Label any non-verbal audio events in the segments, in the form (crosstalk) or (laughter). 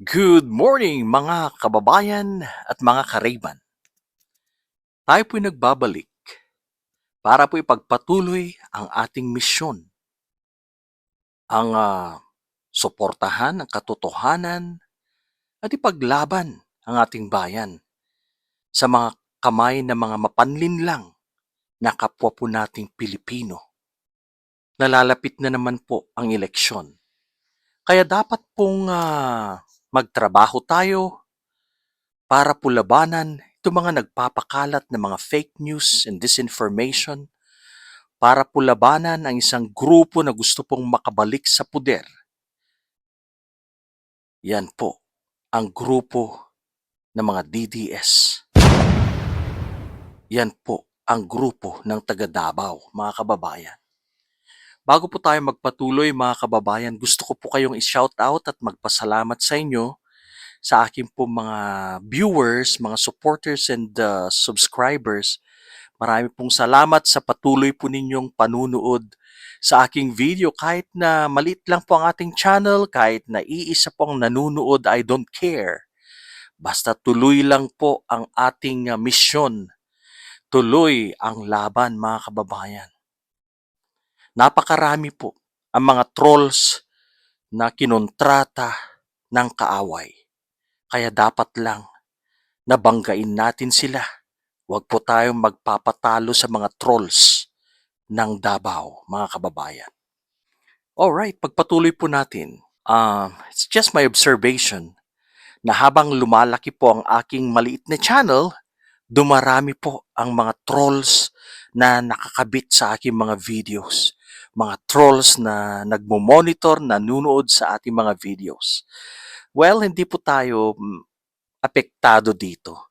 Good morning mga kababayan at mga karayban. Tayo po'y nagbabalik para po ipagpatuloy ang ating misyon. Ang ah, suportahan ang katotohanan at ipaglaban ang ating bayan sa mga kamay ng mga mapanlinlang na kapwa po nating Pilipino. Nalalapit na naman po ang eleksyon. Kaya dapat pong ah, magtrabaho tayo para po labanan itong mga nagpapakalat ng mga fake news and disinformation para po labanan ang isang grupo na gusto pong makabalik sa puder. Yan po ang grupo ng mga DDS. Yan po ang grupo ng taga Davao, mga kababayan. Bago po tayo magpatuloy mga kababayan, gusto ko po kayong i-shout out at magpasalamat sa inyo sa aking po mga viewers, mga supporters and uh, subscribers. Marami pong salamat sa patuloy po ninyong panunood sa aking video. Kahit na maliit lang po ang ating channel, kahit na iisa po ang nanunood, I don't care. Basta tuloy lang po ang ating uh, misyon. Tuloy ang laban mga kababayan. Napakarami po ang mga trolls na kinontrata ng kaaway. Kaya dapat lang nabanggain natin sila. Huwag po tayong magpapatalo sa mga trolls ng Davao, mga kababayan. Alright, pagpatuloy po natin. Um, it's just my observation na habang lumalaki po ang aking maliit na channel, dumarami po ang mga trolls na nakakabit sa aking mga videos. Mga trolls na nagmo-monitor, nanunood sa ating mga videos. Well, hindi po tayo mm, apektado dito.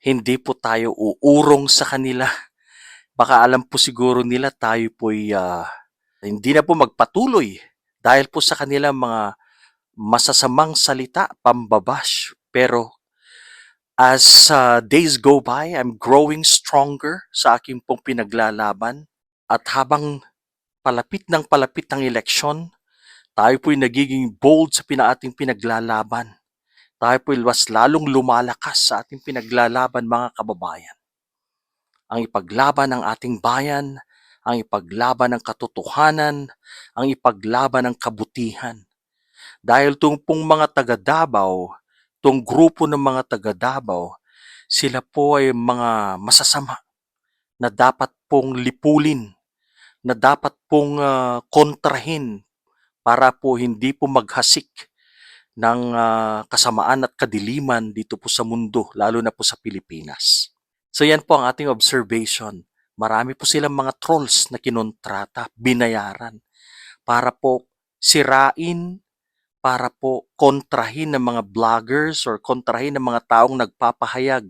Hindi po tayo uurong sa kanila. (laughs) Baka alam po siguro nila tayo po'y ah, hindi na po magpatuloy dahil po sa kanilang mga masasamang salita, pambabash. Pero as ah, days go by, I'm growing stronger sa aking pong pinaglalaban. At habang palapit ng palapit ang eleksyon, tayo po'y nagiging bold sa pinaating pinaglalaban. Tayo po'y mas lalong lumalakas sa ating pinaglalaban mga kababayan. Ang ipaglaban ng ating bayan, ang ipaglaban ng katotohanan, ang ipaglaban ng kabutihan. Dahil itong pong mga taga Davao, itong grupo ng mga taga Davao, sila po ay mga masasama na dapat pong lipulin, na dapat pong ah, kontrahin para po hindi po maghasik ng ah, kasamaan at kadiliman dito po sa mundo, lalo na po sa Pilipinas. So yan po ang ating observation. Marami po silang mga trolls na kinontrata, binayaran para po sirain, para po kontrahin ng mga vloggers or kontrahin ng mga taong nagpapahayag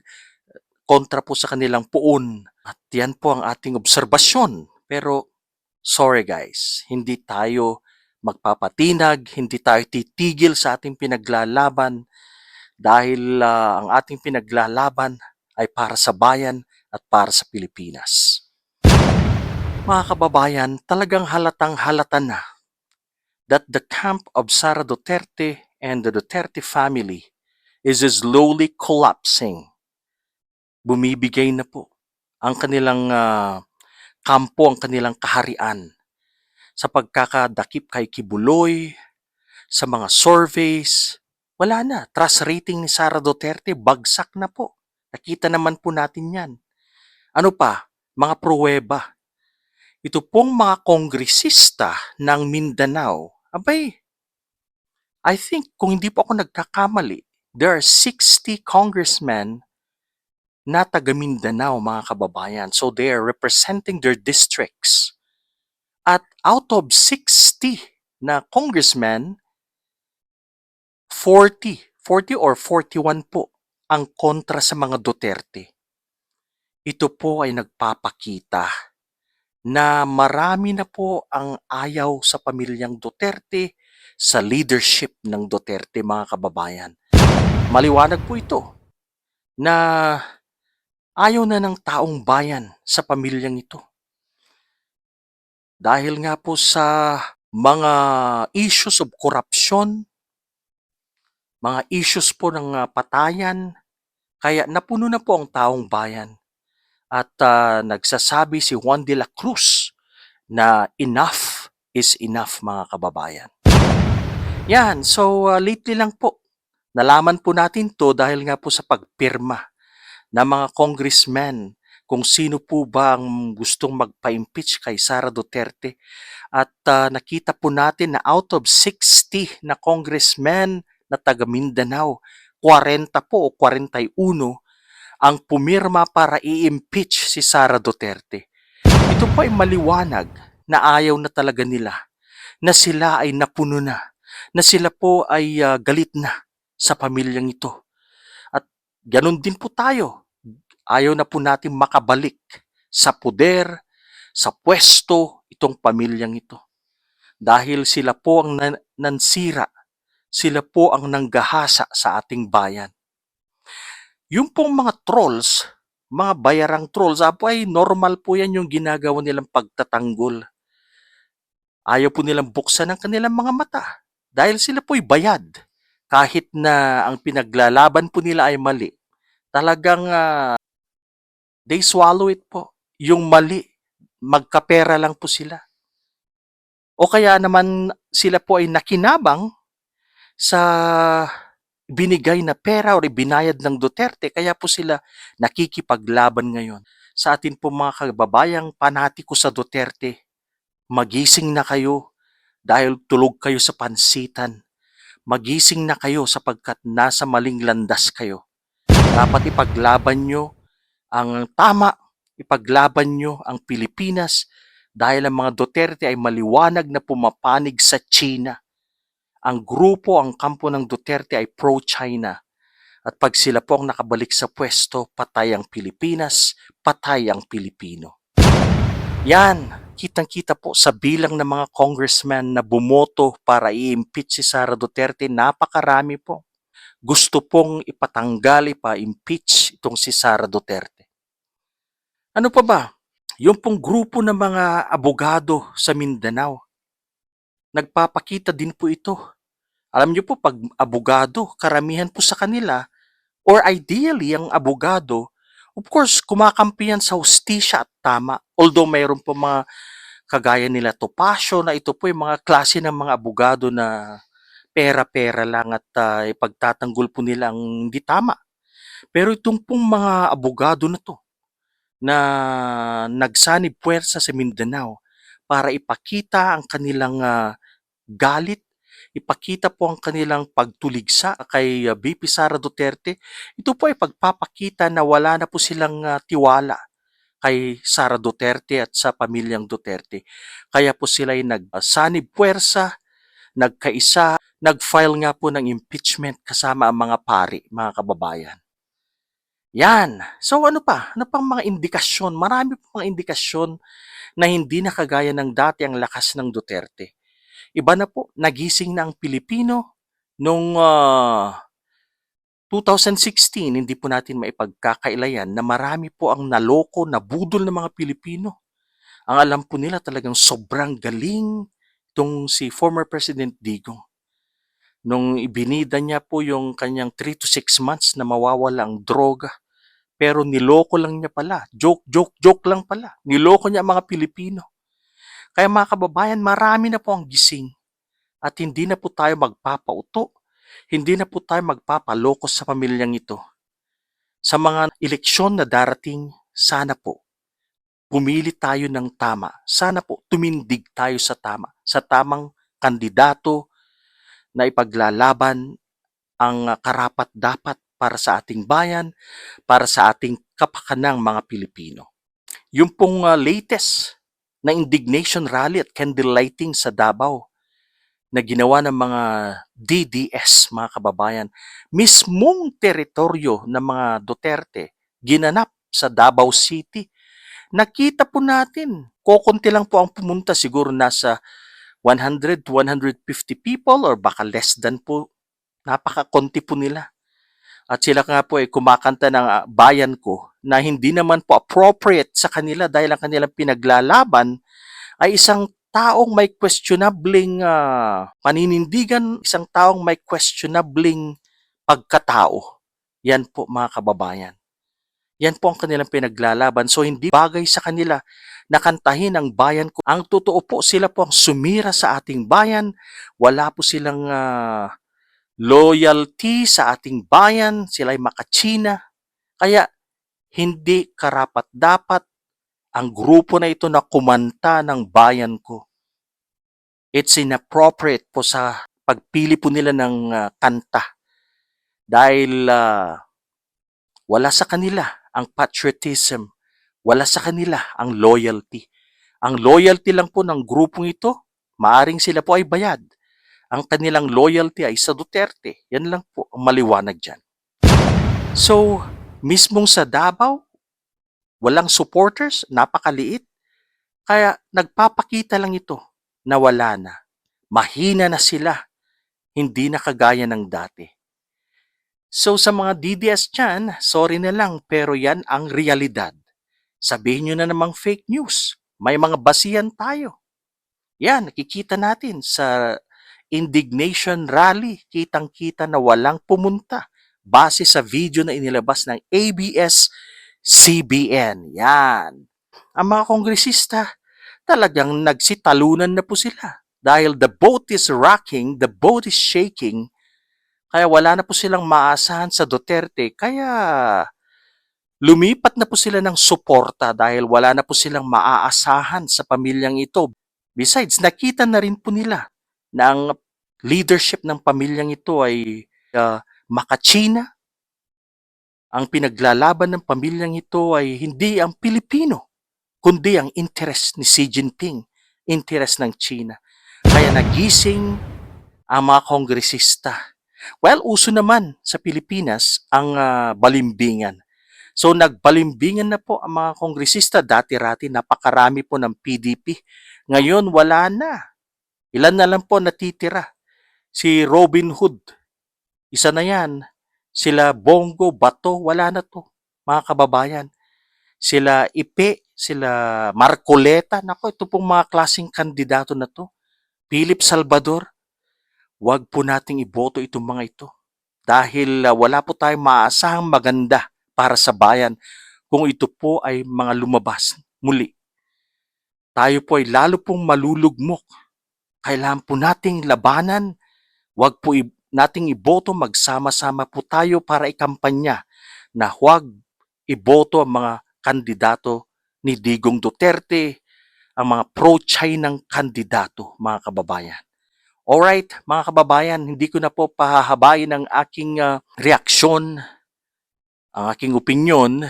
kontra po sa kanilang puon. At yan po ang ating obserbasyon. Pero sorry guys, hindi tayo magpapatinag, hindi tayo titigil sa ating pinaglalaban dahil ah, ang ating pinaglalaban ay para sa bayan at para sa Pilipinas. Mga kababayan, talagang halatang halata na that the camp of Sara Duterte and the Duterte family is slowly collapsing. Bumibigay na po ang kanilang ah, kampo, ang kanilang kaharian sa pagkakadakip kay Kibuloy, sa mga surveys, wala na. Trust rating ni Sara Duterte, bagsak na po. Nakita naman po natin yan. Ano pa? Mga pruweba. Ito pong mga kongresista ng Mindanao, abay, I think kung hindi po ako nagkakamali, there are 60 congressmen na taga Mindanao, mga kababayan. So they are representing their districts. At out of 60 na congressmen, 40, 40 or 41 po ang kontra sa mga Duterte. Ito po ay nagpapakita na marami na po ang ayaw sa pamilyang Duterte sa leadership ng Duterte mga kababayan. Maliwanag po ito na ayaw na ng taong bayan sa pamilyang ito. Dahil nga po sa mga issues of corruption, mga issues po ng ah, patayan, kaya napuno na po ang taong bayan. At ah, nagsasabi si Juan de la Cruz na enough is enough mga kababayan. Yan, so ah, lately lang po, nalaman po natin to dahil nga po sa pagpirma ng mga congressmen kung sino po ba ang gustong magpa-impeach kay Sara Duterte. At ah, nakita po natin na out of 60 na congressmen na taga Mindanao, 40 po o 41 ang pumirma para i-impeach si Sara Duterte. Ito po ay maliwanag na ayaw na talaga nila, na sila ay napuno na, na sila po ay ah, galit na sa pamilyang ito. At ganun din po tayo. Ayaw na po natin makabalik sa puder, sa pwesto itong pamilyang ito. Dahil sila po ang nan- nansira, sila po ang nanggahasa sa ating bayan. Yung pong mga trolls, mga bayarang trolls, apo ay normal po yan yung ginagawa nilang pagtatanggol. Ayaw po nilang buksan ang kanilang mga mata dahil sila po'y bayad. Kahit na ang pinaglalaban po nila ay mali, talagang ah, they swallow it po. Yung mali, magkapera lang po sila. O kaya naman sila po ay nakinabang sa binigay na pera o binayad ng Duterte, kaya po sila nakikipaglaban ngayon. Sa atin po mga kababayang panatiko sa Duterte, magising na kayo dahil tulog kayo sa pansitan. Magising na kayo sapagkat nasa maling landas kayo. Dapat ipaglaban nyo ang tama, ipaglaban nyo ang Pilipinas dahil ang mga Duterte ay maliwanag na pumapanig sa China. Ang grupo, ang kampo ng Duterte ay pro-China. At pag sila po ang nakabalik sa pwesto, patay ang Pilipinas, patay ang Pilipino. Yan, kitang-kita po sa bilang ng mga congressman na bumoto para i-impeach si Sara Duterte, napakarami po. Gusto pong ipatanggal, ipa-impeach itong si Sara Duterte. Ano pa ba? Yung pong grupo ng mga abogado sa Mindanao, nagpapakita din po ito. Alam niyo po, pag abogado, karamihan po sa kanila, or ideally, ang abogado, of course, kumakampihan sa hustisya at tama. Although mayroon po mga kagaya nila Topacio na ito po yung mga klase ng mga abogado na pera-pera lang at ah, ipagtatanggol po nila ang hindi tama. Pero itong pong mga abogado na to, na nagsanib puwersa sa Mindanao para ipakita ang kanilang ah, galit, ipakita po ang kanilang pagtuligsa kay ah, BP Sara Duterte. Ito po ay pagpapakita na wala na po silang ah, tiwala kay Sara Duterte at sa pamilyang Duterte. Kaya po sila ay nagsanib puwersa, nagkaisa, nag-file nga po ng impeachment kasama ang mga pari, mga kababayan. Yan. So ano pa? Ano pang mga indikasyon? Marami pang mga indikasyon na hindi na kagaya ng dati ang lakas ng Duterte. Iba na po, nagising na ang Pilipino nung ah, 2016, hindi po natin maipagkakailayan na marami po ang naloko, nabudol ng mga Pilipino. Ang alam po nila talagang sobrang galing itong si former President Digong. Nung ibinida niya po yung kanyang 3 to 6 months na mawawala ang droga, pero niloko lang niya pala. Joke, joke, joke lang pala. Niloko niya ang mga Pilipino. Kaya mga kababayan, marami na po ang gising. At hindi na po tayo magpapauto. Hindi na po tayo magpapaloko sa pamilyang ito. Sa mga eleksyon na darating, sana po, pumili tayo ng tama. Sana po, tumindig tayo sa tama. Sa tamang kandidato na ipaglalaban ang karapat-dapat para sa ating bayan, para sa ating kapakanang mga Pilipino. Yung pong ah, latest na indignation rally at candle lighting sa Davao na ginawa ng mga DDS, mga kababayan, mismong teritoryo ng mga Duterte, ginanap sa Davao City. Nakita po natin, kokonti lang po ang pumunta, siguro nasa 100 to 150 people or baka less than po, napakakonti po nila. At sila nga po ay kumakanta ng ah, bayan ko na hindi naman po appropriate sa kanila dahil ang kanilang pinaglalaban ay isang taong may questionabling ah, paninindigan, isang taong may questionabling pagkatao. Yan po mga kababayan. Yan po ang kanilang pinaglalaban. So hindi bagay sa kanila na kantahin ang bayan ko. Ang totoo po, sila po ang sumira sa ating bayan. Wala po silang ah, loyalty sa ating bayan. Sila ay makachina. Kaya hindi karapat-dapat ang grupo na ito na kumanta ng bayan ko. It's inappropriate po sa pagpili po nila ng ah, kanta. Dahil ah, wala sa kanila ang patriotism. Wala sa kanila ang loyalty. Ang loyalty lang po ng grupong ito, maaring sila po ay bayad. Ang kanilang loyalty ay sa Duterte. Yan lang po ang maliwanag dyan. So, mismong sa Davao, walang supporters, napakaliit. Kaya nagpapakita lang ito na wala na. Mahina na sila. Hindi na kagaya ng dati. So sa mga DDS dyan, sorry na lang pero yan ang realidad. Sabihin nyo na namang fake news. May mga basihan tayo. Yan, nakikita natin sa indignation rally, kitang-kita na walang pumunta base sa video na inilabas ng ABS-CBN. Yan. Ang mga kongresista, talagang nagsitalunan na po sila. Dahil the boat is rocking, the boat is shaking, kaya wala na po silang maasahan sa Duterte. Kaya lumipat na po sila ng suporta dahil wala na po silang maaasahan sa pamilyang ito. Besides, nakita na rin po nila na ang leadership ng pamilyang ito ay uh, makachina. Ang pinaglalaban ng pamilyang ito ay hindi ang Pilipino, kundi ang interest ni Xi Jinping, interest ng China. Kaya nagising ang mga kongresista Well, uso naman sa Pilipinas ang ah, balimbingan. So nagbalimbingan na po ang mga kongresista. Dati-rati napakarami po ng PDP. Ngayon wala na. Ilan na lang po natitira. Si Robin Hood, isa na yan. Sila Bongo, Bato, wala na to. Mga kababayan. Sila Ipe, sila Marcoleta. Nako, ito pong mga klaseng kandidato na to. Philip Salvador, Huwag po nating iboto itong mga ito dahil uh, wala po tayong maasahang maganda para sa bayan kung ito po ay mga lumabas muli. Tayo po ay lalo pong malulugmok. Kailangan po nating labanan. Huwag po nating iboto, magsama-sama po tayo para ikampanya na huwag iboto ang mga kandidato ni Digong Duterte, ang mga pro-Chinang kandidato, mga kababayan. Alright, mga kababayan, hindi ko na po pahahabayin ang aking ah, reaksyon, ang aking opinion.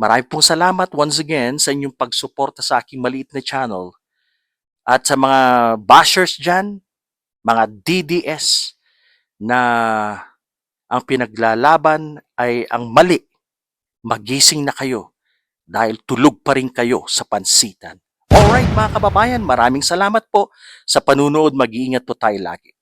Marami pong salamat once again sa inyong pagsuporta sa aking maliit na channel. At sa mga bashers dyan, mga DDS na ang pinaglalaban ay ang mali. Magising na kayo dahil tulog pa rin kayo sa pansitan. Alright mga kababayan, maraming salamat po sa panunood. Mag-iingat po tayo lagi.